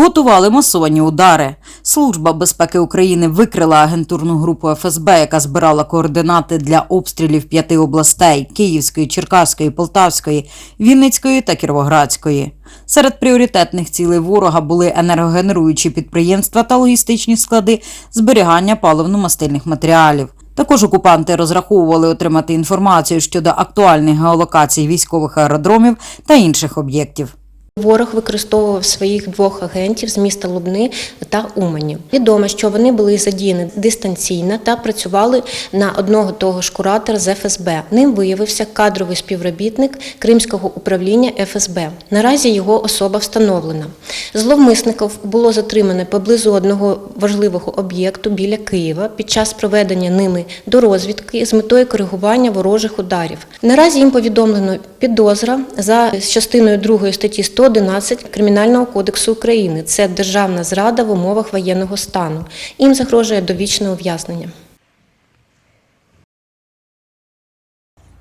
готували масовані удари. Служба безпеки України викрила агентурну групу ФСБ, яка збирала координати для обстрілів п'яти областей Київської, Черкаської, Полтавської, Вінницької та Кіровоградської. Серед пріоритетних цілей ворога були енергогенеруючі підприємства та логістичні склади зберігання паливно-мастильних матеріалів. Також окупанти розраховували отримати інформацію щодо актуальних геолокацій військових аеродромів та інших об'єктів. Ворог використовував своїх двох агентів з міста Лубни та Умані. Відомо, що вони були задіяні дистанційно та працювали на одного того ж куратора з ФСБ. Ним виявився кадровий співробітник Кримського управління ФСБ. Наразі його особа встановлена. Зловмисників було затримано поблизу одного важливого об'єкту біля Києва під час проведення ними до розвідки з метою коригування ворожих ударів. Наразі їм повідомлено підозра за частиною 2 статті 111 Кримінального кодексу України. Це державна зрада в умовах воєнного стану. Їм загрожує довічне ув'язнення.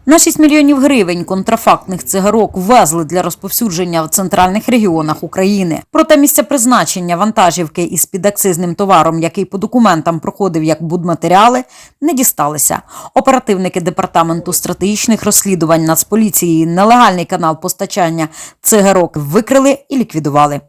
На 6 мільйонів гривень контрафактних цигарок ввезли для розповсюдження в центральних регіонах України. Проте місця призначення вантажівки із підакцизним товаром, який по документам проходив як будматеріали, не дісталися. Оперативники департаменту стратегічних розслідувань Нацполіції нелегальний канал постачання цигарок викрили і ліквідували.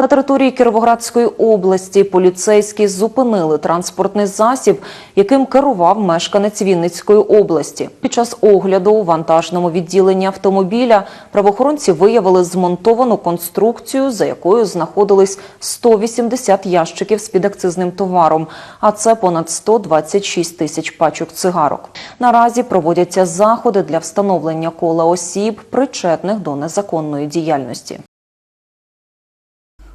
На території Кіровоградської області поліцейські зупинили транспортний засіб, яким керував мешканець Вінницької області. Під час огляду у вантажному відділенні автомобіля правоохоронці виявили змонтовану конструкцію, за якою знаходились 180 ящиків з підакцизним товаром, а це понад 126 тисяч пачок цигарок. Наразі проводяться заходи для встановлення кола осіб, причетних до незаконної діяльності.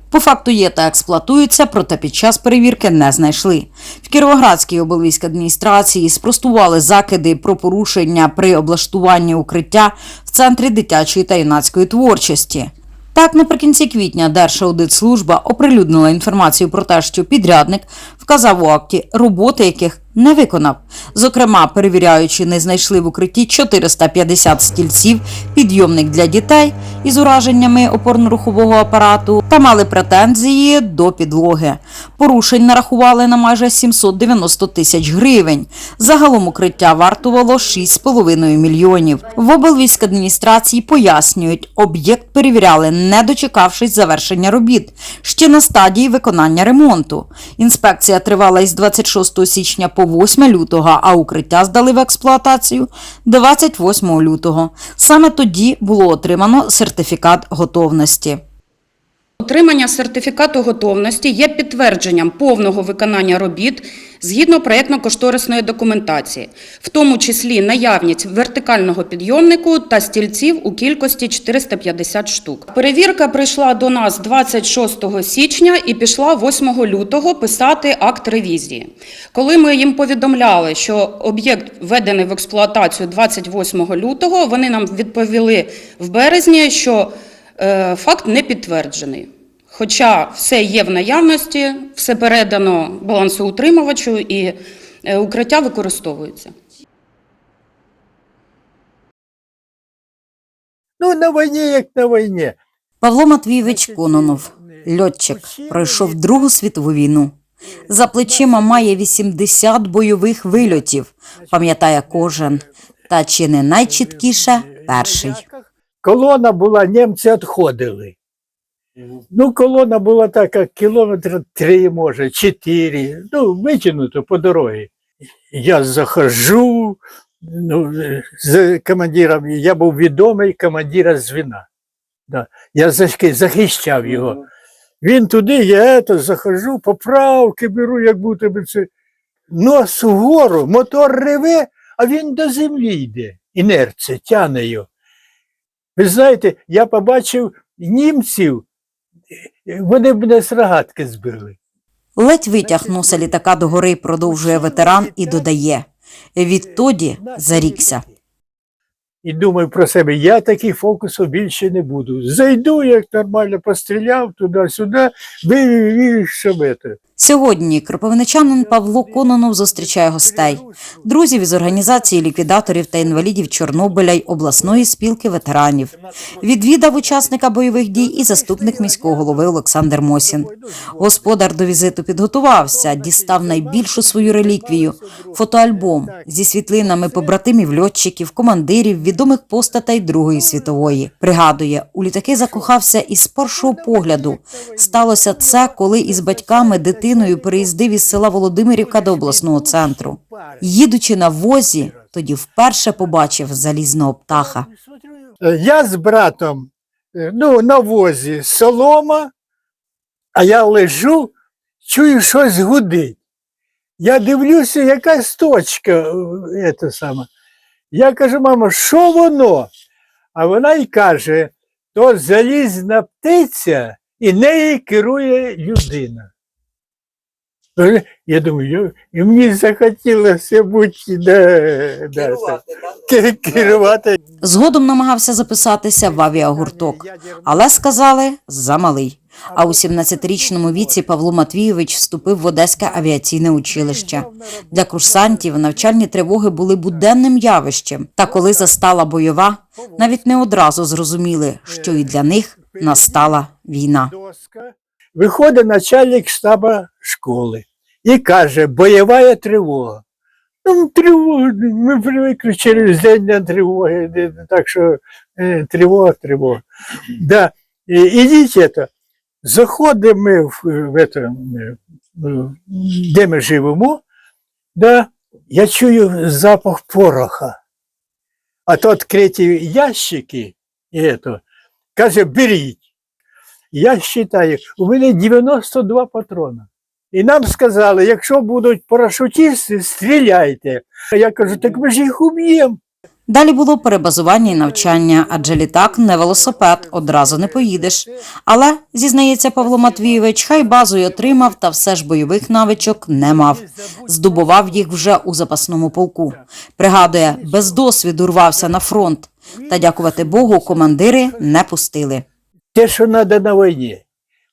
По факту є та експлуатуються, проте під час перевірки не знайшли. В Кіровоградській облвійській адміністрації спростували закиди про порушення при облаштуванні укриття в центрі дитячої та юнацької творчості. Так, наприкінці квітня Держаудитслужба оприлюднила інформацію про те, що підрядник вказав у акті роботи, яких не виконав. Зокрема, перевіряючи, не знайшли в укритті 450 стільців, підйомник для дітей із ураженнями опорно-рухового апарату та мали претензії до підлоги. Порушень нарахували на майже 790 тисяч гривень. Загалом укриття вартувало 6,5 мільйонів. В облвійськадміністрації пояснюють, об'єкт перевіряли, не дочекавшись завершення робіт, ще на стадії виконання ремонту. Інспекція тривала із 26 січня по 8 лютого, а укриття здали в експлуатацію 28 лютого. Саме тоді було отримано сертифікат готовності. Отримання сертифікату готовності є підтвердженням повного виконання робіт згідно проєктно-кошторисної документації, в тому числі наявність вертикального підйомнику та стільців у кількості 450 штук. Перевірка прийшла до нас 26 січня і пішла 8 лютого писати акт ревізії. Коли ми їм повідомляли, що об'єкт введений в експлуатацію 28 лютого, вони нам відповіли в березні, що Е, Факт не підтверджений. Хоча все є в наявності, все передано балансоутримувачу і е, укриття використовується. Ну, на війні, як на війні. Павло Матвійович Кононов, льотчик, пройшов Другу світову війну. За плечима має 80 бойових вильотів, пам'ятає кожен. Та чи не найчіткіше перший. Колона була, німці відходили. Ну, колона була така, кілометра три, може, чотири. Ну, витягнуто по дорозі. Я захожу, ну, з командиром, я був відомий командира звіна. Да. Я захищав його. Він туди, я ето, захожу, поправки беру, як будто би це. Нос вгору, мотор реве, а він до землі йде. Інерція, тяне його. Ви знаєте, я побачив німців, вони мене з рогатки збили. Ледь витяг носа літака догори, продовжує ветеран і додає. Відтоді зарікся. І думаю про себе, я таких фокусів більше не буду. Зайду, як нормально постріляв туди-сюди, вивів, вивів. Сьогодні кропивничанин Павло Кононов зустрічає гостей, друзів із організації ліквідаторів та інвалідів Чорнобиля й обласної спілки ветеранів. Відвідав учасника бойових дій і заступник міського голови Олександр Мосін. Господар до візиту підготувався, дістав найбільшу свою реліквію фотоальбом зі світлинами побратимів льотчиків, командирів, відомих постатей Другої світової. Пригадує, у літаки закохався із першого погляду. Сталося це, коли із батьками дитиною переїздив із села Володимирівка до обласного центру. Їдучи на возі, тоді вперше побачив залізного птаха. Я з братом е, ну, на возі солома, а я лежу, чую, щось гудить. Я дивлюся, якась точка. Це саме. Я кажу, мамо, що воно? А вона й каже, то залізна птиця, і нею керує людина. Я думаю, і мені захотілося бути да, да, так, ке- керувати. Згодом намагався записатися в авіагурток, але сказали замалий. А у 17-річному віці Павло Матвійович вступив в Одеське авіаційне училище. Для курсантів навчальні тривоги були буденним явищем. Та коли застала бойова, навіть не одразу зрозуміли, що і для них настала війна. Виходить начальник штаба школи і каже, бойова тривога. Ну, тривога, ми привикли через день на тривоги, де- так що е, тривога, тривога. Да. І, ідіть это. Заходимо ми в, в это, е, е, де ми живемо, да, я чую запах пороха. А то відкриті ящики, і это, каже, беріть. Я вважаю, у мене 92 патрона. І нам сказали, якщо будуть парашутісти, стріляйте. А я кажу, так ми ж їх уб'ємо. Далі було перебазування і навчання, адже літак не велосипед, одразу не поїдеш. Але, зізнається Павло Матвійович, хай базу й отримав, та все ж бойових навичок не мав. Здобував їх вже у запасному полку. Пригадує, без досвіду рвався на фронт. Та, дякувати Богу, командири не пустили. Те, що треба на війні.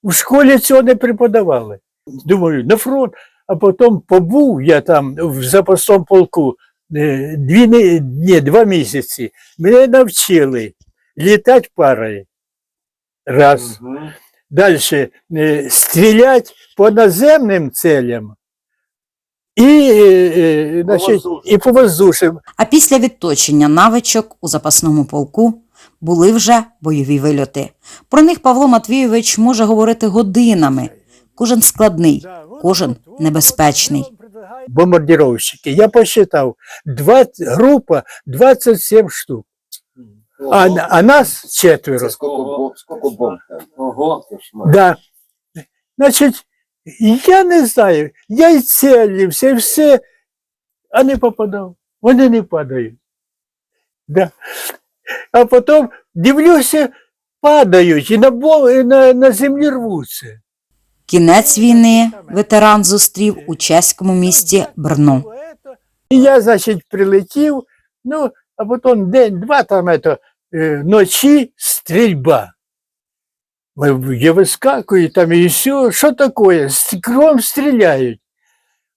У школі цього не преподавали. Думаю, на фронт, а потім побув я там в запасному полку е, дві, ні, два місяці. Мене навчили літати парою. Раз. Далі стріляти по наземним целям і, е, е, значить, і по воздушним. А після відточення навичок у запасному полку були вже бойові вильоти. Про них Павло Матвійович може говорити годинами. Кожен складний, кожен небезпечний. Бомбардировщики. Я посчитав, 20, група 27 штук. А, а нас четверо. Це скільки бомб, скільки бомб? Ого. Да. Значить, я не знаю, я й целився, і все, а не попадав. Вони не падають. Да. А потім дивлюся, падають і на, бо- і на, на землі рвуться. Кінець війни ветеран зустрів у чеському місті Брно. І я, значить, прилетів, ну, а потім день-два там это, е, ночі стрільба. Ми- Я вискакую там і все, що таке? Кром стріляють.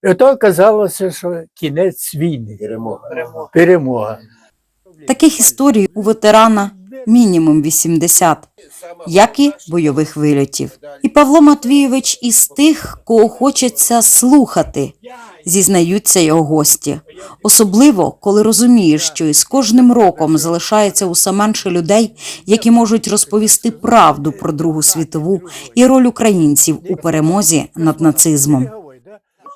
І то оказалося, що кінець війни, Перемога. перемога. Таких історій у ветерана мінімум 80, як і бойових вильотів. І Павло Матвійович із тих, кого хочеться слухати, зізнаються його гості. Особливо, коли розумієш, що із кожним роком залишається усе менше людей, які можуть розповісти правду про Другу світову і роль українців у перемозі над нацизмом.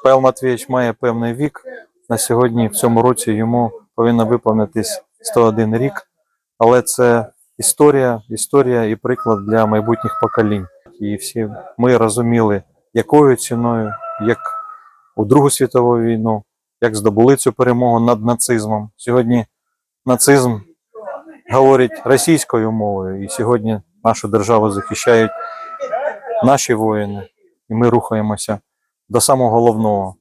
Павел Матвійович має певний вік. На сьогодні, в цьому році, йому повинно виповнитись 101 рік. Але це історія, історія і приклад для майбутніх поколінь. І всі ми розуміли, якою ціною, як у Другу світову війну, як здобули цю перемогу над нацизмом. Сьогодні нацизм говорить російською мовою, і сьогодні нашу державу захищають наші воїни, і ми рухаємося до самого головного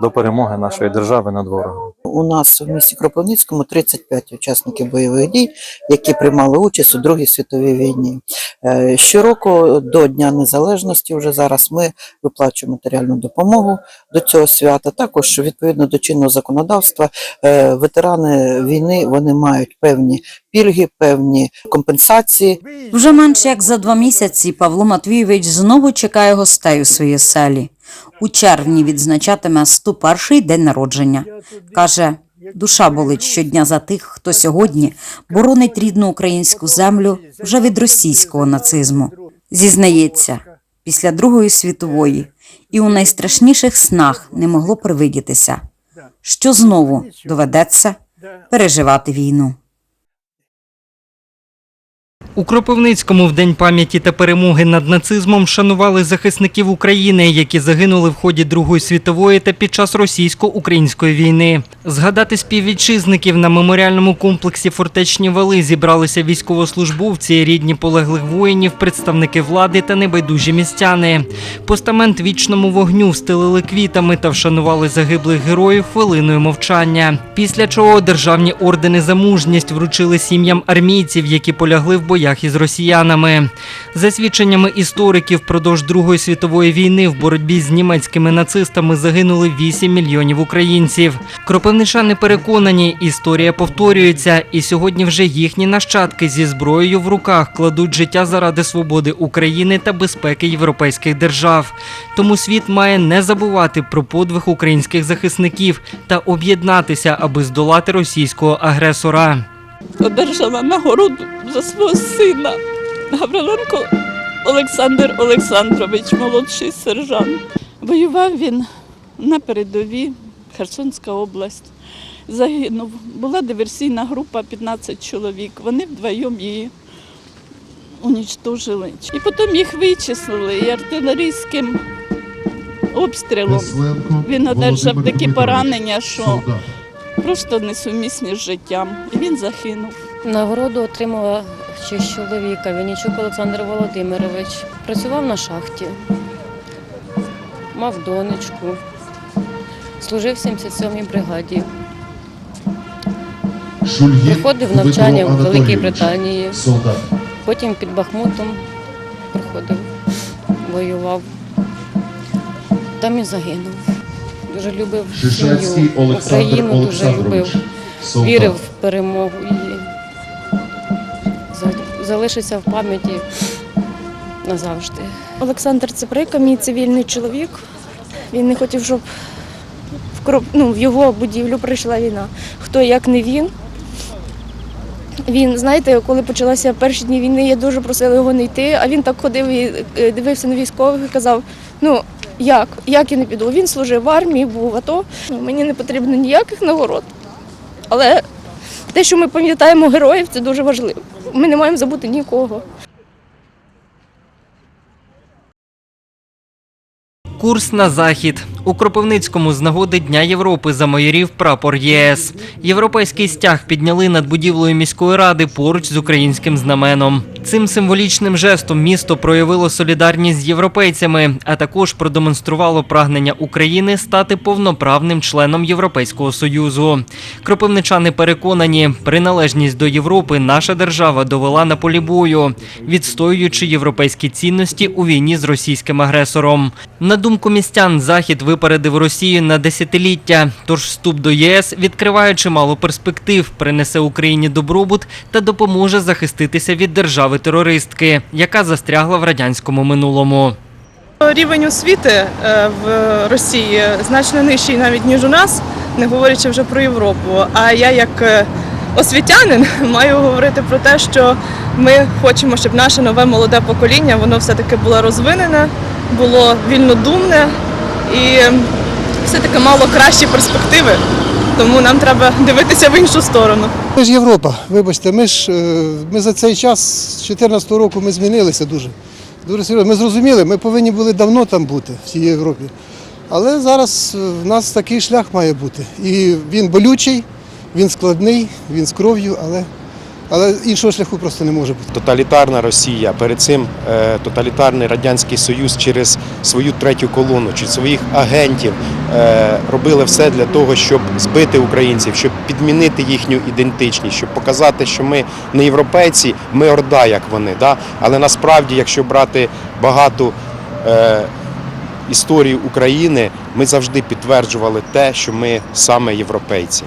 до перемоги нашої держави над ворогом. У нас в місті Кропивницькому 35 учасників бойових дій, які приймали участь у Другій світовій війні. Е, Щороку до Дня Незалежності вже зараз ми виплачуємо матеріальну допомогу до цього свята. Також відповідно до чинного законодавства е, ветерани війни вони мають певні пільги, певні компенсації. Вже менше як за два місяці Павло Матвійович знову чекає гостей у своїй селі. У червні відзначатиме 101-й день народження. Каже, душа болить щодня за тих, хто сьогодні боронить рідну українську землю вже від російського нацизму. Зізнається, після Другої світової і у найстрашніших снах не могло привидітися, що знову доведеться переживати війну. У Кропивницькому в День пам'яті та перемоги над нацизмом вшанували захисників України, які загинули в ході Другої світової та під час російсько-української війни. Згадати співвітчизників на меморіальному комплексі Фортечні вали зібралися військовослужбовці, рідні полеглих воїнів, представники влади та небайдужі містяни. Постамент вічному вогню встелили квітами та вшанували загиблих героїв хвилиною мовчання. Після чого державні ордени за мужність вручили сім'ям армійців, які полягли в боях із росіянами. За свідченнями істориків, впродовж Другої світової війни в боротьбі з німецькими нацистами загинули 8 мільйонів українців. Кропивничани переконані, історія повторюється, і сьогодні вже їхні нащадки зі зброєю в руках кладуть життя заради свободи України та безпеки європейських держав. Тому світ має не забувати про подвиг українських захисників та об'єднатися, аби здолати російського агресора. Одержала нагороду за свого сина Гавриленко Олександр Олександрович, молодший сержант. Воював він на передовій, Херсонська область. Загинув. Була диверсійна група 15 чоловік. Вони вдвоєм її унічтожили. І потім їх вичислили і артилерійським обстрілом. Він одержав такі поранення, що просто несумісні з життям. І він загинув. Нагороду отримала честь чоловіка Вінничук Олександр Володимирович. Працював на шахті, мав донечку, служив в 77-й бригаді. Проходив навчання в Великій Британії. Потім під Бахмутом проходив, воював. Там і загинув. Дуже любив сім'ю, Україну дуже любив. Вірив в перемогу її. За- Залишиться в пам'яті назавжди. Олександр Циприка, мій цивільний чоловік. Він не хотів, щоб в, Кроп... ну, в його будівлю прийшла війна. Хто як не він. Він, знаєте, коли почалися перші дні війни, я дуже просила його не йти, а він так ходив і е, дивився на військових і казав: ну як, як я не піду? Він служив в армії, був в АТО. Ну, Мені не потрібно ніяких нагород. Але те, що ми пам'ятаємо героїв, це дуже важливо. Ми не маємо забути нікого. Курс на захід у Кропивницькому з нагоди Дня Європи замайорів прапор ЄС. Європейський стяг підняли над будівлею міської ради поруч з українським знаменом. Цим символічним жестом місто проявило солідарність з європейцями, а також продемонструвало прагнення України стати повноправним членом Європейського союзу. Кропивничани переконані, приналежність до Європи наша держава довела на полі бою, відстоюючи європейські цінності у війні з російським агресором. На думку містян, захід випередив Росію на десятиліття. Тож вступ до ЄС відкриває чимало перспектив, принесе Україні добробут та допоможе захиститися від держави-терористки, яка застрягла в радянському минулому. Рівень освіти е, в Росії значно нижчий навіть ніж у нас, не говорячи вже про Європу. А я як е, освітянин маю говорити про те, що ми хочемо, щоб наше нове молоде покоління воно все-таки було розвинене, було вільнодумне і все-таки мало кращі перспективи. Тому нам треба дивитися в іншу сторону. Ми ж Європа, вибачте, ми ж е, ми за цей час з 2014 року ми змінилися дуже. Дуже серйозно. Ми зрозуміли, ми повинні були давно там бути, в цій Європі. Але зараз е, в нас такий шлях має бути. І він болючий, він складний, він з кров'ю, але, але іншого шляху просто не може бути. Тоталітарна Росія, перед цим е, тоталітарний Радянський Союз через свою третю колону, чи своїх агентів е, робили все для того, щоб збити українців, щоб підмінити їхню ідентичність, щоб показати, що ми не європейці, ми орда, як вони. Да? Але насправді, якщо брати багату е, історію України, ми завжди підтверджували те, що ми саме європейці.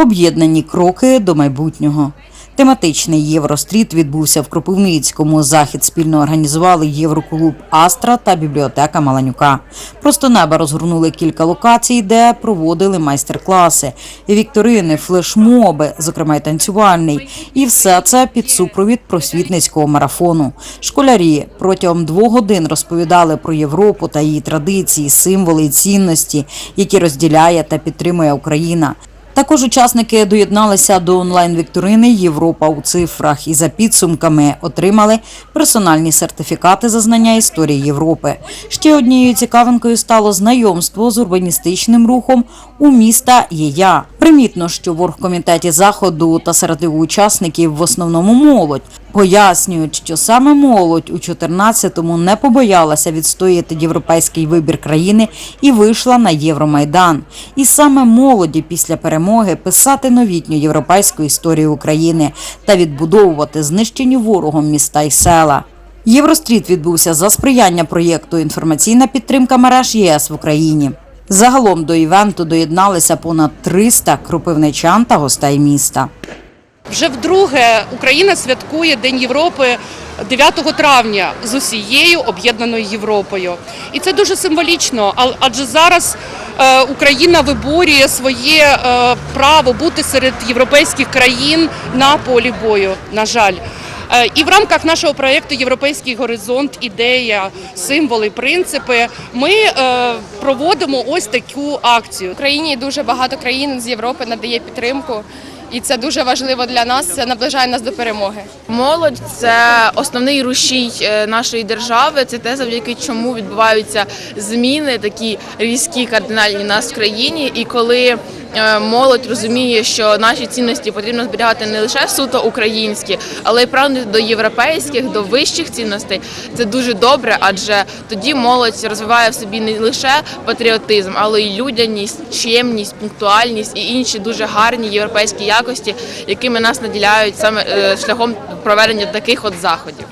Об'єднані кроки до майбутнього. Тематичний Євростріт відбувся в Кропивницькому. Захід спільно організували Євроклуб Астра та бібліотека Маланюка. Просто неба розгорнули кілька локацій, де проводили майстер-класи, вікторини, флешмоби, зокрема й танцювальний. І все це під супровід просвітницького марафону. Школярі протягом двох годин розповідали про Європу та її традиції, символи і цінності, які розділяє та підтримує Україна. Також учасники доєдналися до онлайн-вікторини Європа у цифрах і за підсумками отримали персональні сертифікати за знання історії Європи. Ще однією цікавинкою стало знайомство з урбаністичним рухом у міста Єя. Примітно, що в оргкомітеті заходу та серед його учасників в основному молодь. Пояснюють, що саме молодь у 14-му не побоялася відстояти європейський вибір країни і вийшла на Євромайдан. І саме молоді після перемоги писати новітню європейську історію України та відбудовувати знищені ворогом міста й села. Євростріт відбувся за сприяння проєкту Інформаційна підтримка мереж ЄС в Україні. Загалом до івенту доєдналися понад 300 кропивничан та гостей міста. Вже вдруге Україна святкує День Європи 9 травня з усією об'єднаною Європою. І це дуже символічно, адже зараз е, Україна виборює своє е, право бути серед європейських країн на полі бою. На жаль. Е, І в рамках нашого проєкту Європейський горизонт, ідея, символи, принципи. Ми проводимо ось таку акцію. Україні дуже багато країн з Європи надає підтримку. І це дуже важливо для нас. Це наближає нас до перемоги. Молодь це основний рушій е, нашої держави. Це те, завдяки чому відбуваються зміни, такі різкі кардинальні у нас в країні. І коли молодь розуміє, що наші цінності потрібно зберігати не лише суто українські, але й прагнути до європейських, до вищих цінностей. Це дуже добре, адже тоді молодь розвиває в собі не лише патріотизм, але й людяність, чемність, пунктуальність і інші дуже гарні європейські якості, якими нас наділяють саме е, шляхом проведення таких от заходів.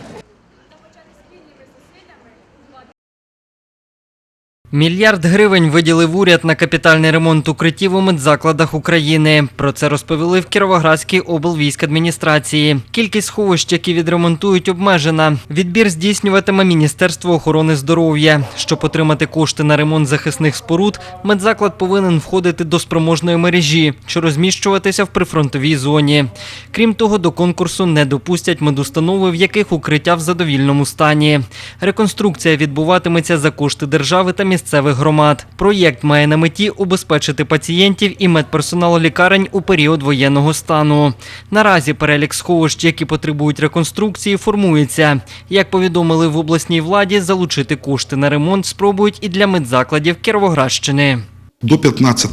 Мільярд гривень виділив уряд на капітальний ремонт укриттів у медзакладах України. Про це розповіли в Кіровоградській облвійськадміністрації. Кількість сховищ, які відремонтують, обмежена. Відбір здійснюватиме Міністерство охорони здоров'я. Щоб отримати кошти на ремонт захисних споруд, медзаклад повинен входити до спроможної мережі, що розміщуватися в прифронтовій зоні. Крім того, до конкурсу не допустять медустанови, в яких укриття в задовільному стані. Реконструкція відбуватиметься за кошти держави та місцевих громад. Проєкт має на меті убезпечити пацієнтів і медперсонал лікарень у період воєнного стану. Наразі перелік сховищ, які потребують реконструкції, формується. Як повідомили в обласній владі, залучити кошти на ремонт спробують і для медзакладів Кіровоградщини. До 15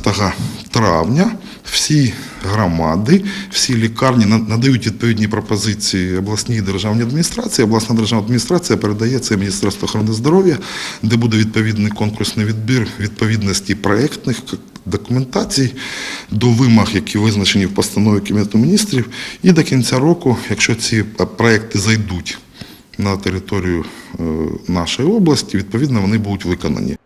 травня всі громади, всі лікарні надають відповідні пропозиції обласній державній адміністрації. Обласна державна адміністрація передає це Міністерство охорони здоров'я, де буде відповідний конкурсний відбір відповідності проєктних документацій до вимог, які визначені в постанові Кабінету міністрів. І до кінця року, якщо ці е, проекти зайдуть на територію е, нашої області, відповідно вони будуть виконані.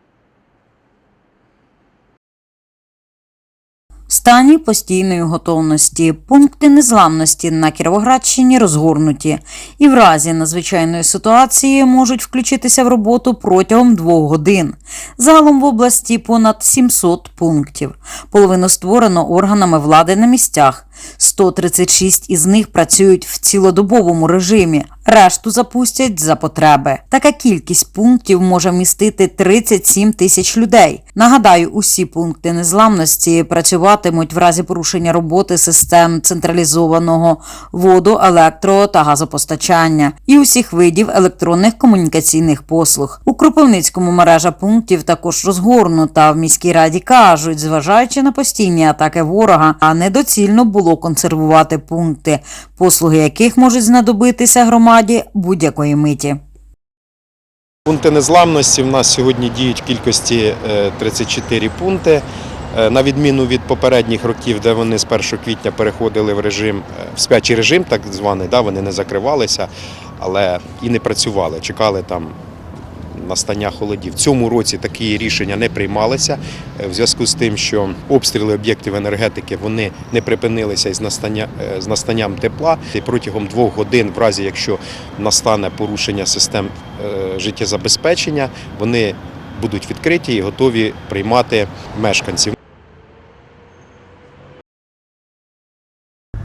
В стані постійної готовності пункти незламності на Кіровоградщині розгорнуті і в разі надзвичайної ситуації можуть включитися в роботу протягом двох годин. Загалом в області понад 700 пунктів. Половину створено органами влади на місцях. 136 із них працюють в цілодобовому режимі, решту запустять за потреби. Така кількість пунктів може вмістити 37 тисяч людей. Нагадаю, усі пункти незламності працюватимуть в разі порушення роботи систем централізованого воду, електро та газопостачання і усіх видів електронних комунікаційних послуг. У Кропивницькому мережа пунктів також розгорнута. В міській раді кажуть, зважаючи на постійні атаки ворога, а недоцільно було консервувати пункти, послуги яких можуть знадобитися громаді будь-якої миті. Пункти незламності в нас сьогодні діють в кількості е, 34 пункти. Е, На відміну від попередніх років, де вони з 1 квітня переходили в режим е, в спячий режим, так званий, да, вони не закривалися, але і не працювали, чекали там настання холодів. В цьому році такі рішення не приймалися е, в зв'язку з тим, що обстріли об'єктів енергетики вони не припинилися із настання е, з настанням тепла. І протягом двох годин, в разі якщо настане порушення систем е, життєзабезпечення, вони будуть відкриті і готові приймати мешканців.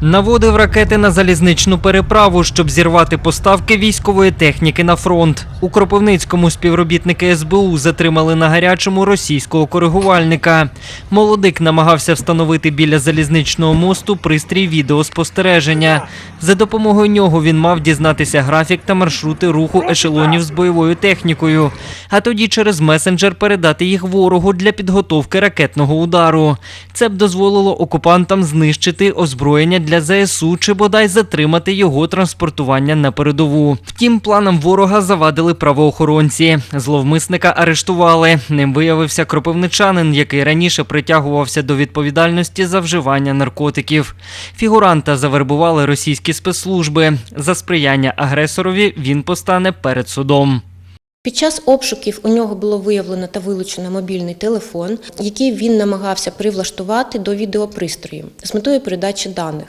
Наводив ракети на залізничну переправу, щоб зірвати поставки військової техніки на фронт. У Кропивницькому співробітники СБУ затримали на гарячому російського коригувальника. Молодик намагався встановити біля залізничного мосту пристрій відеоспостереження. За допомогою нього він мав дізнатися графік та маршрути руху ешелонів з бойовою технікою, а тоді через месенджер передати їх ворогу для підготовки ракетного удару. Це б дозволило окупантам знищити озброєння для ЗСУ чи бодай затримати його транспортування на передову. Втім, планам ворога завадили правоохоронці. Зловмисника арештували. Ним виявився кропивничанин, який раніше притягувався до відповідальності за вживання наркотиків. Фігуранта завербували російські спецслужби. За сприяння агресорові він постане перед судом. Під час обшуків у нього було виявлено та вилучено мобільний телефон, який він намагався привлаштувати до відеопристрою з метою передачі даних.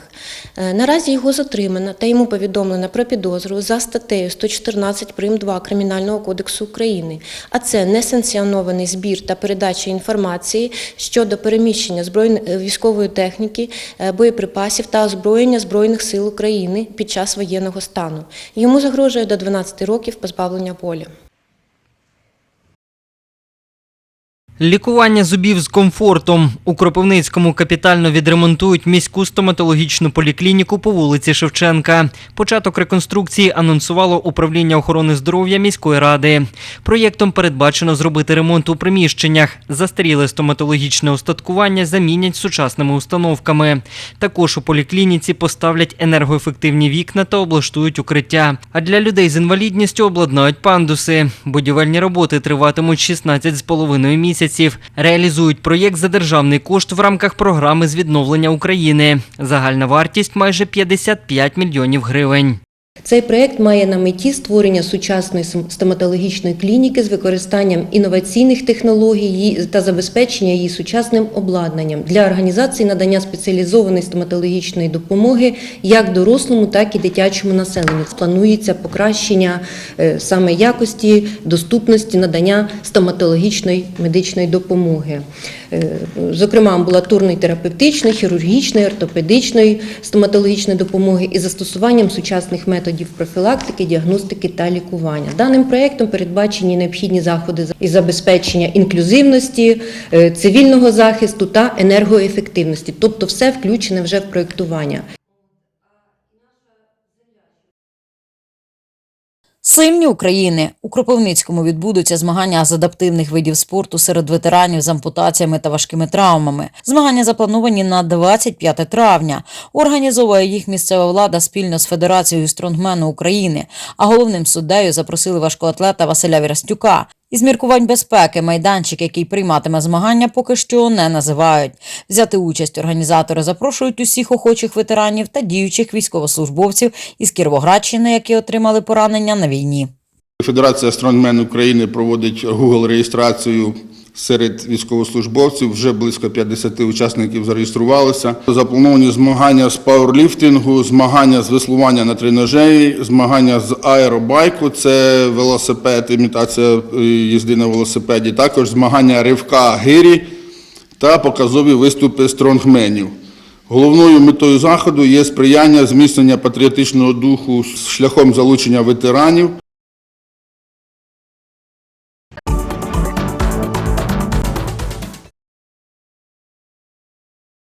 Е, Наразі його затримано та йому повідомлено про підозру за статтею 114 прим. 2 Кримінального кодексу України, а це несанкціонований збір та передача інформації щодо переміщення збройної військової техніки, е, боєприпасів та озброєння Збройних сил України під час воєнного стану. Йому загрожує до 12 років позбавлення волі. Лікування зубів з комфортом. У Кропивницькому капітально відремонтують міську стоматологічну поліклініку по вулиці Шевченка. Початок реконструкції анонсувало управління охорони здоров'я міської ради. Проєктом передбачено зробити ремонт у приміщеннях. Застаріле стоматологічне устаткування замінять сучасними установками. Також у поліклініці поставлять енергоефективні вікна та облаштують укриття. А для людей з інвалідністю обладнають пандуси. Будівельні роботи триватимуть 16,5 місяців. Реалізують проєкт за державний кошт в рамках програми з відновлення України. Загальна вартість майже 55 мільйонів гривень. Цей проект має на меті створення сучасної стоматологічної клініки з використанням інноваційних технологій та забезпечення її сучасним обладнанням для організації надання спеціалізованої стоматологічної допомоги як дорослому, так і дитячому населенню. Планується покращення е, саме якості, доступності надання стоматологічної медичної допомоги. Е, Зокрема, амбулаторної терапевтичної, хірургічної, ортопедичної стоматологічної допомоги і застосуванням сучасних методів профілактики, діагностики та лікування. Даним проектом передбачені необхідні заходи із забезпечення інклюзивності, е, цивільного захисту та енергоефективності. Тобто, все включене вже в проектування. Сильні України у Кропивницькому відбудуться змагання з адаптивних видів спорту серед ветеранів з ампутаціями та важкими травмами. Змагання заплановані на 25 травня. Організовує їх місцева влада спільно з Федерацією стронгмену України. А головним суддею запросили важкоатлета Василя Вірастюка. Із міркувань безпеки майданчик, який прийматиме змагання, поки що не називають. Взяти участь організатори запрошують усіх охочих ветеранів та діючих військовослужбовців із Кіровоградщини, які отримали поранення на війні. Федерація Стронгмен України проводить Google реєстрацію серед військовослужбовців. Вже близько 50 учасників зареєструвалися. Заплановані змагання з пауерліфтингу, змагання з веслування на тренажері, змагання з аеробайку, це велосипед, імітація е, їзди на велосипеді. Також змагання ривка гирі та показові виступи стронгменів. Головною метою заходу є сприяння зміцнення патріотичного духу шляхом залучення ветеранів.